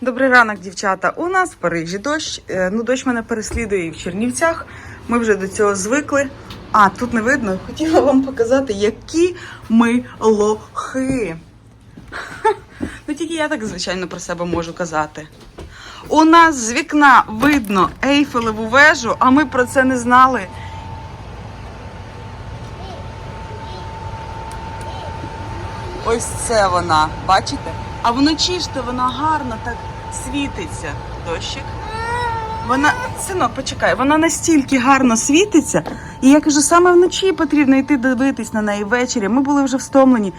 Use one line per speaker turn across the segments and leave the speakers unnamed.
Добрий ранок, дівчата. У нас в Парижі дощ. Е, Ну, дощ мене переслідує і в Чернівцях. Ми вже до цього звикли. А, тут не видно. Хотіла вам показати, які ми лохи. Ну, тільки я так, звичайно, про себе можу казати. У нас з вікна видно Ейфелеву вежу, а ми про це не знали. Ось це вона, бачите? А вночі ж то вона гарно так світиться. Дощик. Вона, синок, почекай, вона настільки гарно світиться. І я кажу, саме вночі потрібно йти дивитись на неї ввечері. Ми були вже встомлені.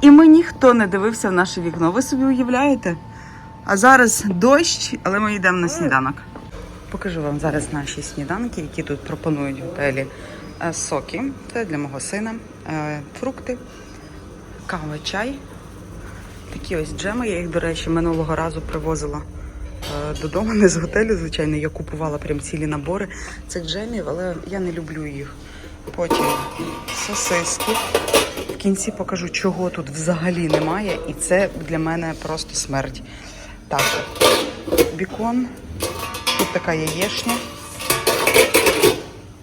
І ми ніхто не дивився в наше вікно. Ви собі уявляєте? А зараз дощ, але ми йдемо на сніданок. Покажу вам зараз наші сніданки, які тут пропонують готелі. Е, Соки, це для мого сина, е, фрукти, кава, чай. Такі ось джеми. Я їх, до речі, минулого разу привозила е, додому, не з готелю, звичайно. Я купувала прям цілі набори цих джемів, але я не люблю їх. Потім сосиски. В кінці покажу, чого тут взагалі немає, і це для мене просто смерть. Так, бікон, тут така яєшня.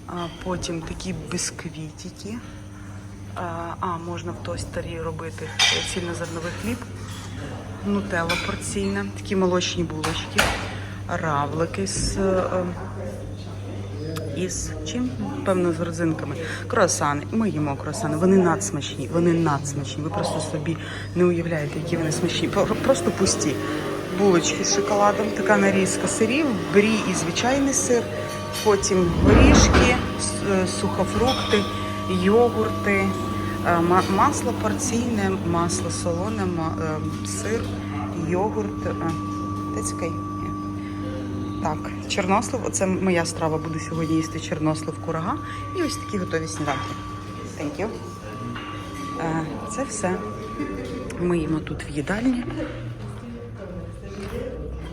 А потім такі бісквітики. А, можна в тостері робити цільнозерновий хліб. Нутелла порційна, такі молочні булочки, равлики з, е, із чим? Певно, з родзинками. Круасани. Ми їмо круасани. Вони надсмачні. Вони надсмачні. Ви просто собі не уявляєте, які вони смачні. Просто пусті. Булочки з шоколадом, така нарізка сирів, брі і звичайний сир, потім горішки, е, сухофрукти, йогурти, е, масло порційне, масло солоне, е, сир, йогурт. Де? Так, чорнослив. Оце моя страва буде сьогодні їсти чорнослив курага. І ось такі готові сніданки. Thank you. Е, Це все. Ми їмо тут в їдальні.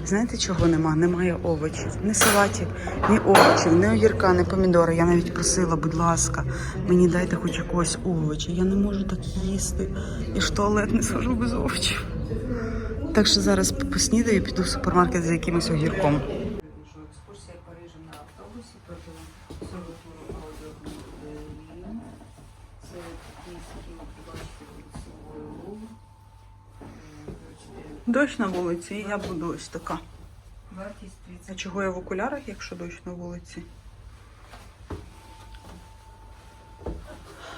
Знаєте, чого нема? Немає овочів. Ні салатів, ні овочів, ні огірка, ні помідори. Я навіть просила, будь ласка, мені дайте хоч якогось овочі. Я не можу так їсти. Я ж туалет не схожу без овочів. Так що зараз поснідаю і піду в супермаркет за якимось огірком. Дощ на вулиці, і я буду ось така. А чого я в окулярах, якщо дощ на вулиці?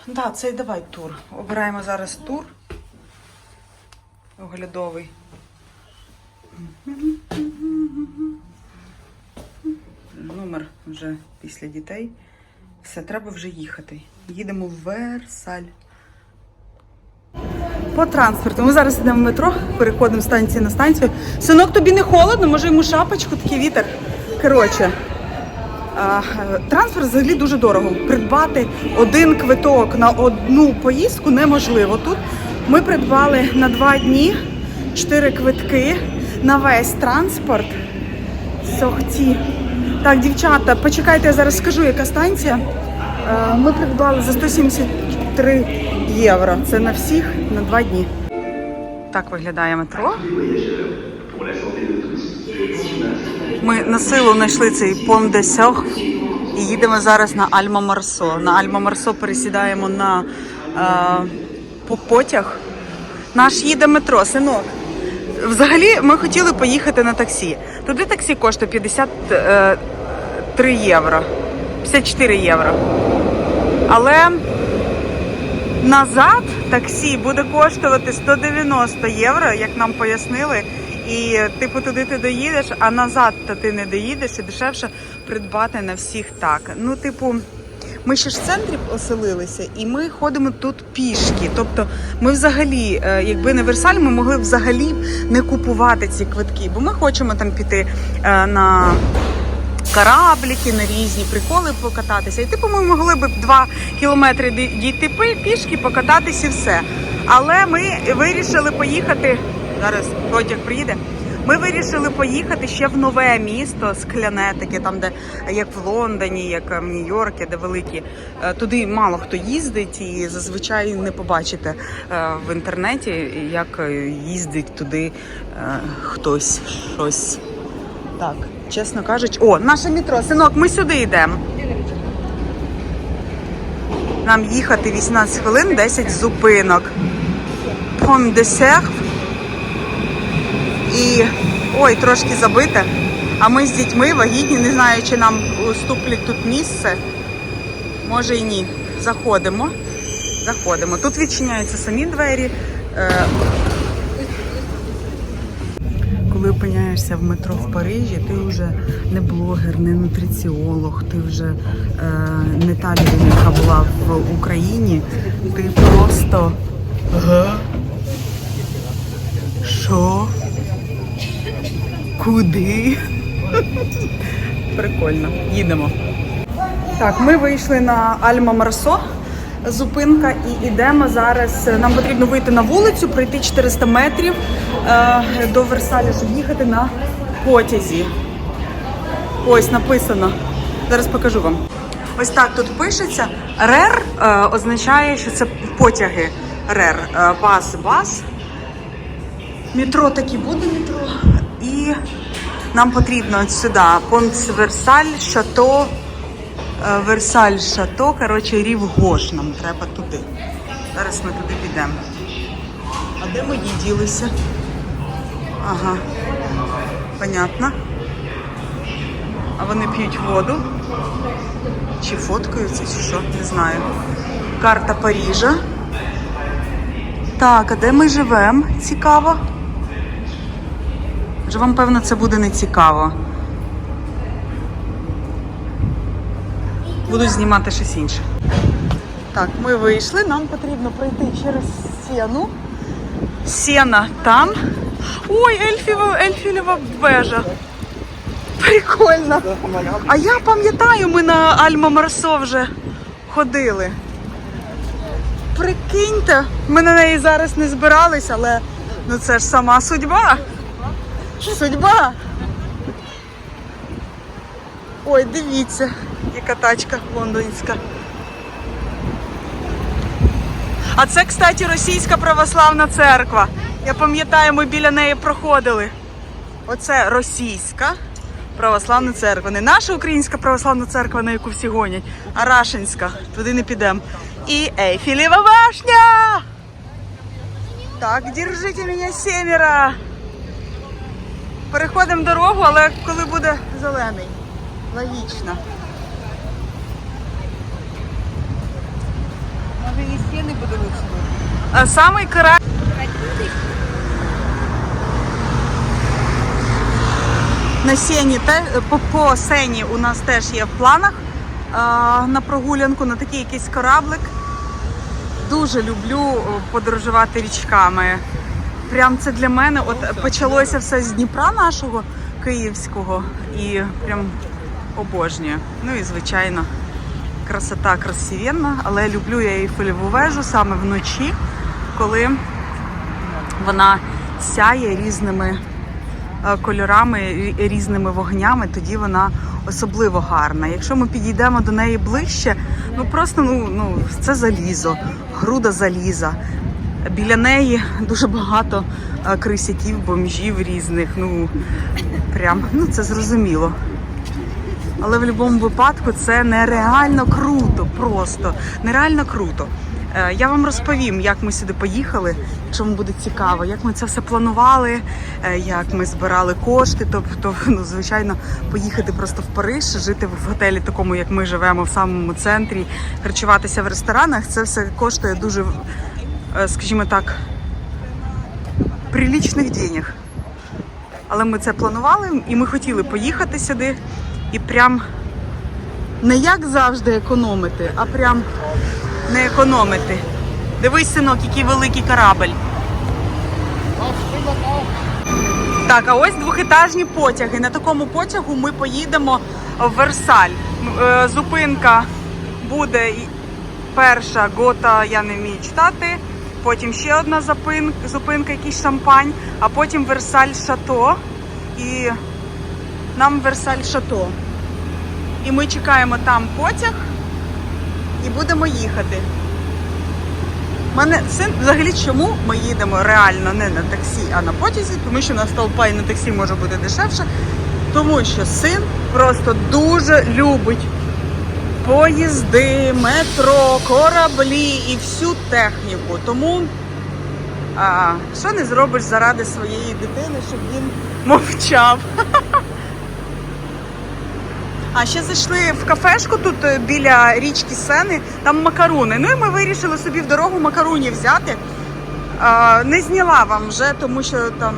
Так, да, цей давай тур. Обираємо зараз тур. Оглядовий. Номер вже після дітей. Все, треба вже їхати. Їдемо в Версаль. По транспорту. Ми зараз йдемо в метро, переходимо з станції на станцію. Синок, тобі не холодно, може йому шапочку, такий вітер. Коротше, транспорт взагалі дуже дорого. Придбати один квиток на одну поїздку неможливо. Тут ми придбали на два дні чотири квитки на весь транспорт. Сохті. Так, дівчата, почекайте, я зараз скажу, яка станція. Е, Ми придбали за 173 євро. Це на всіх на два дні. Так виглядає метро. Ми на силу знайшли цей пон де Сьох і їдемо зараз на Альма Марсо. На Альма Марсо пересідаємо на е, по- потяг. Наш їде метро, синок. Взагалі, ми хотіли поїхати на таксі. Туди таксі коштує 53 євро. 54 євро. Але назад таксі буде коштувати 190 євро, як нам пояснили. І типу туди ти доїдеш, а назад то ти не доїдеш і дешевше придбати на всіх так. Ну, типу, ми ще ж в центрі оселилися, і ми ходимо тут пішки. Тобто, ми взагалі, е, якби не Версаль, ми могли взагалі не купувати ці квитки, бо ми хочемо там піти е, на корабліки, на різні приколи покататися. І типу ми могли б два кілометри дійти пішки, покататись і все. Але ми вирішили поїхати. Зараз потяг приїде. Ми вирішили поїхати ще в нове місто, скляне, таке там, де як в Лондоні, як в Нью-Йорку, де великі. Е, Туди мало хто їздить, і зазвичай не побачите е, в інтернеті, як е, їздить туди е, хтось щось. Так, чесно кажучи, о, наше метро, синок, ми сюди йдемо. Нам їхати 18 хвилин, 10 зупинок. Пом десер. І ой, трошки забите. А ми з дітьми вагітні, не знаю, чи нам уступлять тут місце. Може і ні. Заходимо. Заходимо. Тут відчиняються самі двері. Коли опиняєшся в метро в Парижі, ти вже не блогер, не нутриціолог, ти вже е, не та людина, яка була в Україні. Ти просто. Га? Що? Куди? Прикольно. Їдемо. Так, ми вийшли на Альма Марсо. Зупинка і йдемо зараз. Нам потрібно вийти на вулицю, пройти 400 метрів е, до Версаля, щоб їхати на потязі. Ось написано. Зараз покажу вам. Ось так тут пишеться. РЕР е, означає, що це потяги. РЕР. Е, бас, бас. Метро таки буде метро. І нам потрібно сюди. Понт Версаль, Шато. Е, Версаль Шато, коротше, Рів Гош нам треба туди. Зараз ми туди підемо. А де мої ділися? Ага. Понятно. А вони п'ють воду. Чи фоткаються, чи що, не знаю. Карта Парижа. Так, а де ми живемо? Цікаво. Вже вам, певно, це буде не цікаво. Буду знімати щось інше. Так, ми вийшли, нам потрібно пройти через стіну. Сіна там. Ой, ельфіва, ельфілєва вежа. Прикольно. А я пам'ятаю, ми на Альма Марсо вже ходили. Прикиньте, ми на неї зараз не збирались, але ну це ж сама судьба. Судьба. Ой, дивіться, яка тачка лондонська. А це, кстати, російська православна церква. Я пам'ятаю, ми біля неї проходили. Оце російська православна церква. Не наша українська православна церква, на яку всі гонять, а рашинська. Туди не підемо. І Ейфілєва башня! Так, держите мене сімеро. Переходимо дорогу, але коли буде зелений. Логічно.
Може і стіни буде лучше.
А самий кра... На сені те, по, по сені у нас теж є в планах а, на прогулянку, на такий якийсь кораблик. Дуже люблю подорожувати річками. Прям це для мене от почалося все з Дніпра нашого київського і прям обожнюю. Ну і звичайно, красота красивенна, але люблю я Ейфелеву вежу саме вночі, коли вона сяє різними е, кольорами, різними вогнями, тоді вона особливо гарна. Якщо ми підійдемо до неї ближче, ну просто ну, ну це залізо, груда заліза. Біля неї дуже багато е, крисяків, бомжів різних. Ну прям ну це зрозуміло. Але в будь-якому випадку це нереально круто, просто нереально круто. Е, Я вам розповім, як ми сюди поїхали, вам буде цікаво, як ми це все планували, е, як ми збирали кошти. Тобто, ну звичайно, поїхати просто в Париж, жити в готелі, такому як ми живемо в самому центрі, харчуватися в ресторанах. Це все коштує дуже, е, скажімо так, прилічних денег. Але ми це планували і ми хотіли поїхати сюди і прям не як завжди економити, а прям не економити. Дивись, синок, який великий корабль. Так, а ось двохетажні потяги. На такому потягу ми поїдемо в Версаль. Е, Зупинка буде перша гота, я не вмію читати. Потім ще одна зупинка, зупинка якийсь шампань, а потім Версаль Шато. і нам Версаль Шато. І ми чекаємо там потяг і будемо їхати. Мене син взагалі чому ми їдемо реально не на таксі, а на потязі, тому що на толпа і на таксі може бути дешевше. Тому що син просто дуже любить поїзди, метро, кораблі і всю техніку. Тому а, що не зробиш заради своєї дитини, щоб він мовчав. А ще зайшли в кафешку тут е, біля річки Сени, там макаруни. Ну і ми вирішили собі в дорогу макаруні взяти. Не зняла вам вже, тому що там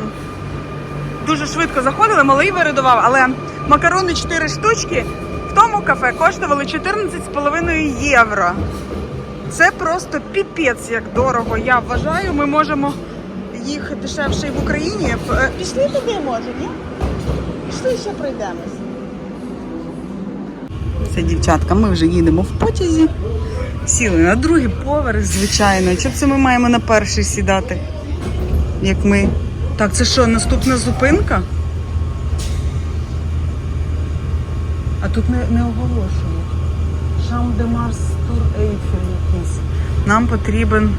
дуже швидко заходили, малий виридував, але макарони 4 штучки в тому кафе коштували 14,5 євро. Це просто піпець як дорого. Я вважаю, ми можемо їх дешевше і в Україні. Е, Пішли туди, може, ні? Пішли ще пройдемось. Це дівчатка, ми вже їдемо в потязі. Сіли на другий поверх, звичайно. Чому це ми маємо на перший сідати? Як ми. Так, це що, наступна зупинка? А тут не, не оголошено. Шам де Марс Тур Ейфель якийсь. Нам потрібен.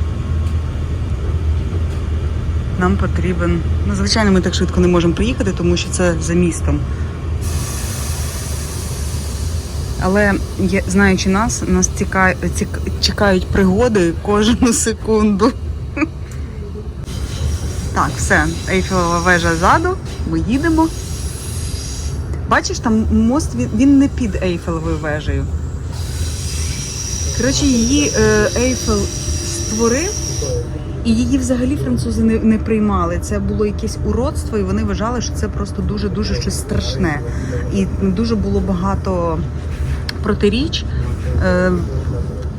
Нам потрібен. Ну, звичайно, ми так швидко не можемо приїхати, тому що це за містом. Але знаючи нас, нас ціка... цік- чекають пригоди кожну секунду. Так, все, Ейфелева вежа ззаду, ми їдемо. Бачиш, там мост він, не під Ейфелевою вежею. Коротше, її е, Ейфел створив, і її взагалі французи не, не приймали. Це було якесь уродство, і вони вважали, що це просто дуже-дуже щось страшне. І дуже було багато протиріч. Е,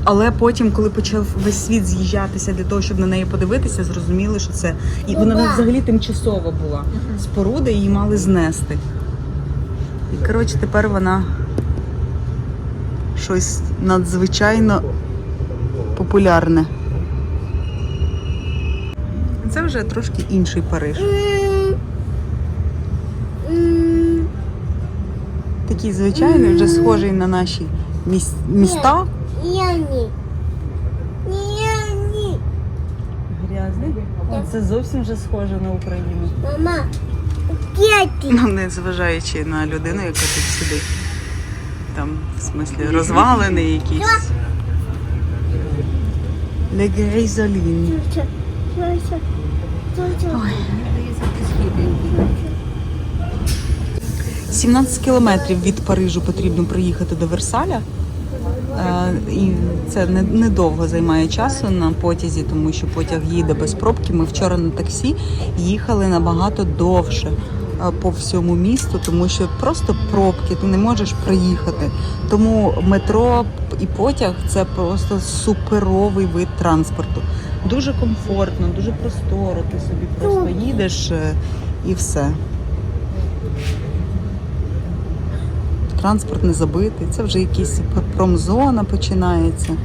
але потім, коли почав весь світ з'їжджатися для того, щоб на неї подивитися, зрозуміли, що це. І вона взагалі тимчасова була. Споруда її мали знести. І коротше, тепер вона щось надзвичайно популярне. Це вже трошки інший Париж. Такий звичайний, вже схожий на наші міс- міста.
Няні. Няні.
Грязний. Це зовсім вже схоже на Україну.
Мама. П'яті.
Ну, не зважаючи на людину, яка тут сидить. Там, в смислі, розвалини якісь. Le Grésoline.
Тьотя. Тьотя. Тьотя.
17 кілометрів від Парижу потрібно приїхати до Версаля. Е, І це недовго займає часу на потязі, тому що потяг їде без пробки. Ми вчора на таксі їхали набагато довше е, по всьому місту, тому що просто пробки, ти не можеш приїхати. Тому метро і потяг це просто суперовий вид транспорту. Дуже комфортно, дуже просторо. Ти собі просто їдеш е, і все. Транспорт не забитий, це вже якась промзона починається.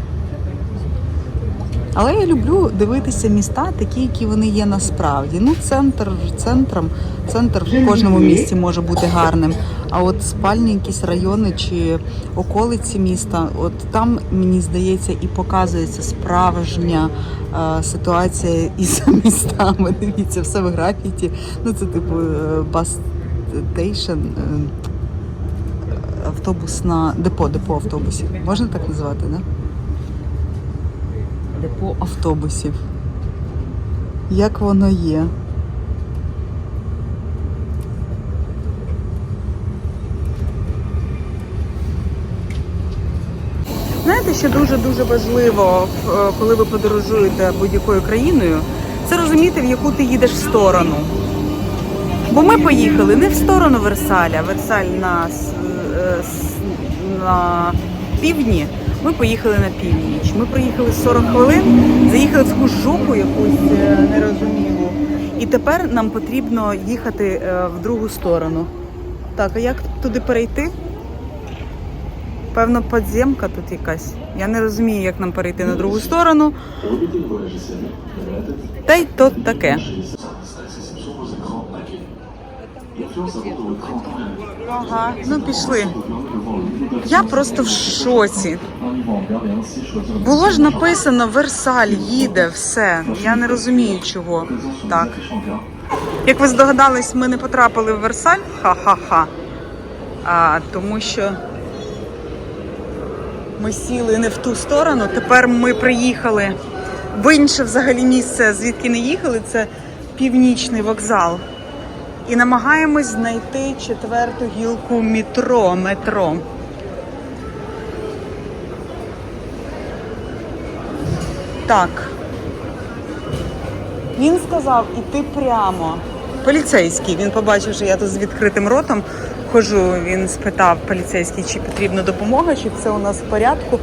Але я люблю дивитися міста такі, які вони є насправді. Ну, центр центром, центр в кожному місті може бути гарним. А от спальні якісь райони чи околиці міста, от там мені здається і показується справжня е, ситуація із містами. Дивіться, все в графіті. Ну це типу е, бас стейшн. е, автобусна депо, депо автобусів. Можна так назвати, да? Депо автобусів. Як воно є? Знаєте, що дуже-дуже важливо, е, коли ви подорожуєте будь-якою країною, це розуміти, в яку ти їдеш в сторону. Бо ми поїхали не в сторону Версаля, Версаль на, с- е, на півдні. Ми поїхали на північ. Ми проїхали 40 хвилин, заїхали в таку жопу якусь е, нерозумілу. І тепер нам потрібно їхати е, в другу сторону. Так, а як туди перейти? Певно, підземка тут якась. Я не розумію, як нам перейти на другу сторону. Та й то таке. Ага, ну пішли. Я просто в шоці. Було ж написано Версаль їде, все. Я не розумію чого. Так. Як ви здогадались, ми не потрапили в Версаль. Ха-ха-ха. А, тому що ми сіли не в ту сторону. Тепер ми приїхали в інше взагалі місце, звідки не їхали. Це північний вокзал. І намагаємось знайти четверту гілку метро. метро. Так. Він сказав іти прямо. Поліцейський. Він побачив, що я тут з відкритим ротом хожу. Він спитав поліцейський, чи потрібна допомога, чи все у нас в порядку.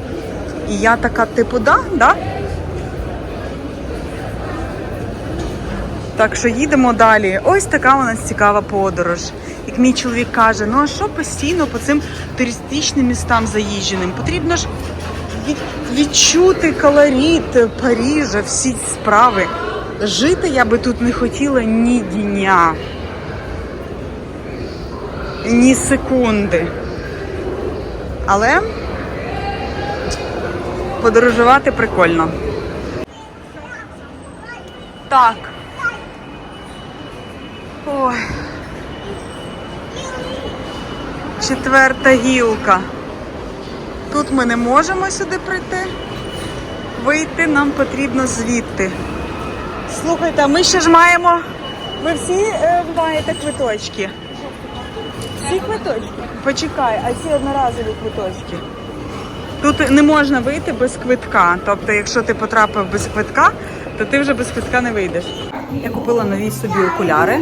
І я така, типу, да, да. Так що їдемо далі. Ось така у нас цікава подорож. Як мій чоловік каже, ну а що постійно по цим туристичним містам заїждженим? Потрібно ж відчути колорит Парижа, всі справи. Жити я би тут не хотіла ні дня, ні секунди. Але подорожувати прикольно. Так. Ой. Четверта гілка. Тут ми не можемо сюди прийти. Вийти нам потрібно звідти. Слухайте, ми ще ж маємо. Ви всі е, маєте квиточки? Всі квиточки? Почекай, а ці одноразові квиточки. Тут не можна вийти без квитка. Тобто, якщо ти потрапив без квитка, то ти вже без квитка не вийдеш. Я купила нові собі окуляри,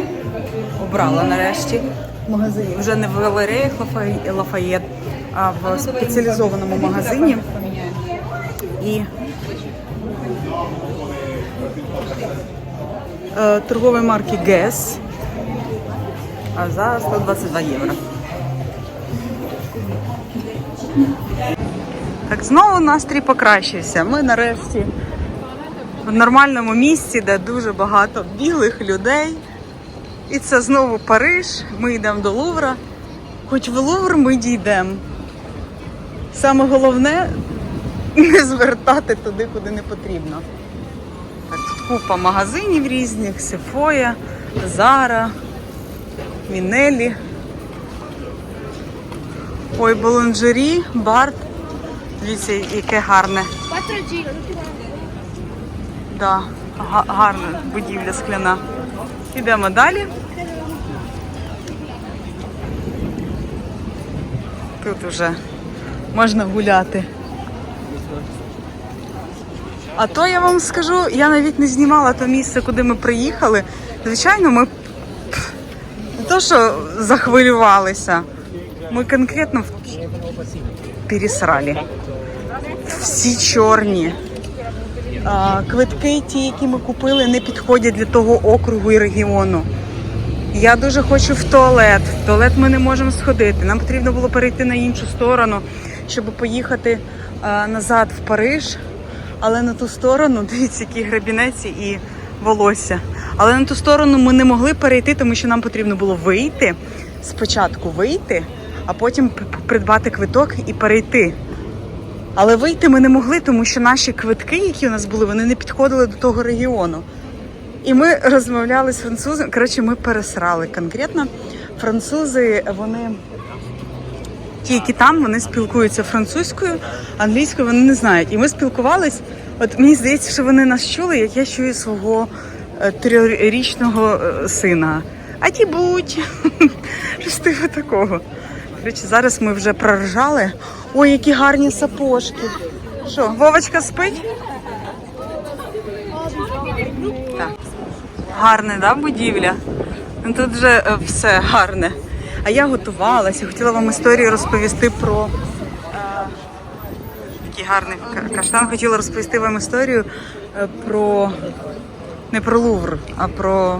обрала нарешті магазині. Вже не в галереях Лафаєт, а в спеціалізованому магазині. І е, торгової марки Guess. А за 122 євро. Так, знову настрій покращився. Ми нарешті в нормальному місці, де дуже багато білих людей. І це знову Париж. Ми йдемо до Лувра. Хоч в Лувр ми дійдемо. Саме головне не звертати туди, куди не потрібно. Так, тут купа магазинів різних, Сефоя, Зара, Мінелі. Ой, Болонжері, Барт. Дивіться, яке гарне. Да, гарна будівля скляна. Йдемо далі. Тут вже можна гуляти. А то я вам скажу, я навіть не знімала то місце, куди ми приїхали. Звичайно, ми не то, що захвилювалися. Ми конкретно в- пересрали. Всі чорні. Квитки, ті, які ми купили, не підходять для того округу і регіону. Я дуже хочу в туалет. В туалет ми не можемо сходити. Нам потрібно було перейти на іншу сторону, щоб поїхати назад в Париж. Але на ту сторону, дивіться, які грабінець і волосся. Але на ту сторону ми не могли перейти, тому що нам потрібно було вийти. Спочатку вийти, а потім придбати квиток і перейти. Але вийти ми не могли, тому що наші квитки, які у нас були, вони не підходили до того регіону. І ми розмовляли з французами. Коротше, ми пересрали конкретно. Французи, вони ті, які там, вони спілкуються французькою, англійською вони не знають. І ми спілкувались. От мені здається, що вони нас чули, як я чую свого е, трирічного е, сина. А ті будь щось типу такого. Коротше, зараз ми вже проржали. Ой, які гарні сапожки. Що, Вовочка спить? Так. Гарна, да, будівля? Ну, Тут вже е, все гарне. А я готувалася, хотіла вам історію розповісти про е, такий гарний каштан. Хотіла розповісти вам історію е, про не про Лувр, а про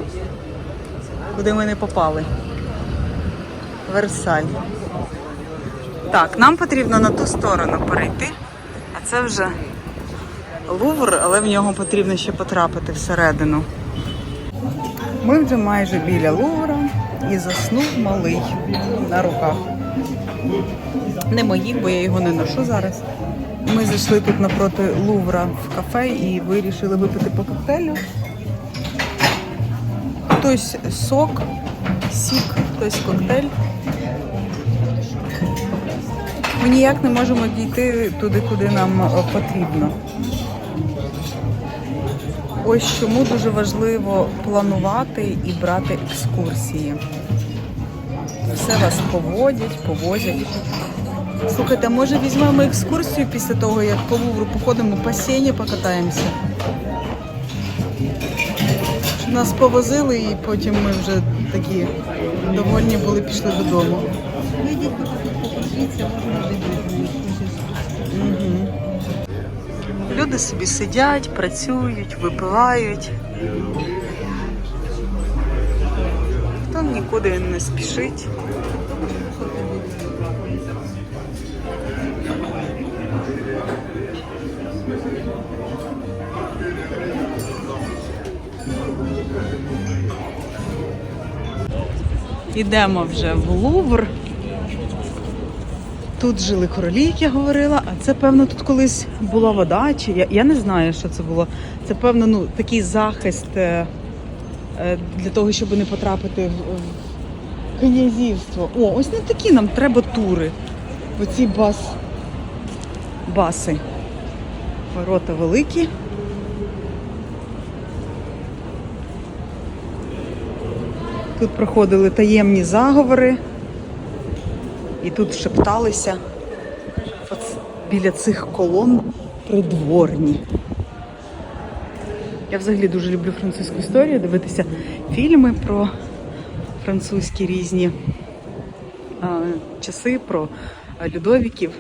куди ми не попали. Версаль. Так, нам потрібно на ту сторону перейти, а це вже Лувр, але в нього потрібно ще потрапити всередину. Ми вже майже біля Лувра. І заснув малий на руках. Не моїх, бо я його не ношу зараз. Ми зайшли тут напроти Лувра в кафе і вирішили випити по коктейлю. Хтось сок, сік, хтось коктейль. Ми ніяк не можемо дійти туди, куди нам е, потрібно. Ось чому дуже важливо планувати і брати екскурсії. Все вас поводять, повозять. Слухайте, може візьмемо екскурсію після того, як по Лувру походимо по сені покатаємося? Нас повозили і потім ми вже такі довольні були, пішли додому. Люди собі сидять, працюють, випивають. Хто нікуди не спішить. Ідемо вже в Лувр. Тут жили королі, як я говорила, а це, певно, тут колись була вода, чи я, я не знаю, що це було. Це, певно, ну, такий захист е, е, для того, щоб не потрапити в, в князівство. О, ось на такі нам треба тури. Оці бас, баси. Ворота великі. Тут проходили таємні заговори. І тут шепталися біля цих колон придворні. Я взагалі дуже люблю французьку історію, дивитися фільми про французькі різні часи, про Людовіків.